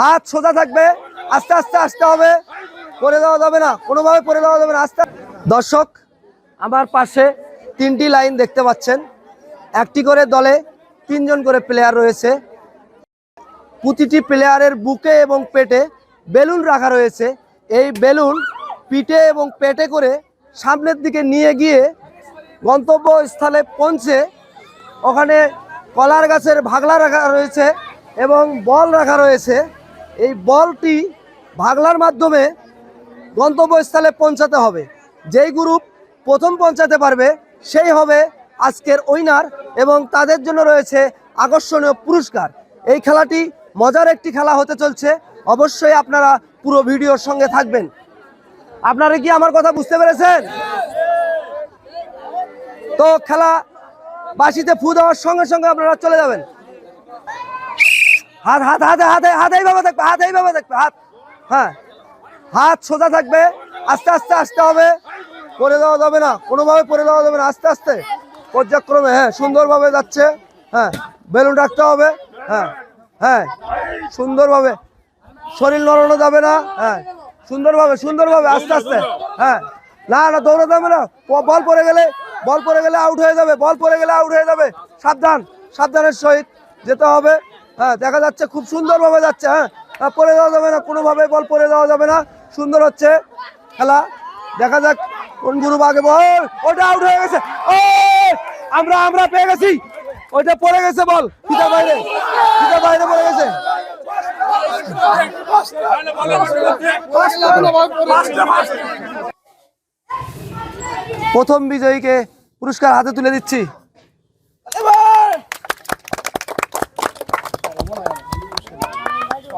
হাত সোজা থাকবে, আস্তে আস্তে আসতে হবে। পরে দেওয়া যাবে না, কোনোভাবে পরে দেওয়া যাবে না, আস্তে। দর্শক, আমার পাশে তিনটি লাইন দেখতে পাচ্ছেন। একটি করে দলে তিনজন করে প্লেয়ার রয়েছে। প্রতিটি প্লেয়ারের বুকে এবং পেটে বেলুন রাখা রয়েছে। এই বেলুন পিঠে এবং পেটে করে সামনের দিকে নিয়ে গিয়ে গন্তব্যস্থলে পৌঁছে ওখানে কলার গাছের ভাগলা রাখা রয়েছে এবং বল রাখা রয়েছে। এই বলটি ভাগলার মাধ্যমে গন্তব্যস্থলে পৌঁছাতে হবে। যেই গ্রুপ প্রথম পৌঁছাতে পারবে, সেই হবে আজকের উইনার এবং তাদের জন্য রয়েছে আকর্ষণীয় পুরস্কার। এই খেলাটি মজার একটি খেলা হতে চলছে। অবশ্যই আপনারা পুরো ভিডিওর সঙ্গে থাকবেন। আপনারা কি আমার কথা বুঝতে পেরেছেন? তো খেলা বাসিতে ফু দেওয়ার সঙ্গে সঙ্গে আপনারা চলে যাবেন। হাত হাত, হাতে হাতে, হাত, এইভাবে থাকবে, হাত, এইভাবে থাকবে, হাত। হ্যাঁ। হাত সোজা থাকবে, আস্তে আস্তে, আসতে হবে। পরে দেওয়া যাবে না, কোনোভাবে পরে দেওয়া যাবে না, আস্তে আস্তে। পর্যায়ক্রমে হ্যাঁ সুন্দরভাবে যাচ্ছে হ্যাঁ বেলুন রাখতে হবে হ্যাঁ হ্যাঁ সুন্দরভাবে। শরীর নড়ানো যাবে না হ্যাঁ সুন্দরভাবে সুন্দরভাবে, আস্তে আস্তে হ্যাঁ। না না, দৌড়াতে হবে না বল পড়ে গেলে, বল পরে গেলে আউট হয়ে যাবে, বল পরে গেলে আউট হয়ে যাবে। সাবধান, সাবধানের সহিত যেতে হবে। হ্যাঁ দেখা যাচ্ছে খুব সুন্দরভাবে যাচ্ছে হ্যাঁ। হ্যাঁ, পড়ে দেওয়া যাবে না কোনোভাবে বল পরে দেওয়া যাবে না। সুন্দর হচ্ছে খেলা। দেখা যাক কোন গ্রুপ আগে বল। ওটা আউট হয়ে গেছে। ও আমরা আমরা পেয়ে গেছি। ওইটা পড়ে গেছে বল ফিতা বাইরে। ফিতা বাইরে পড়ে গেছে। প্রথম বিজয়ীকে পুরস্কার হাতে তুলে দিচ্ছি।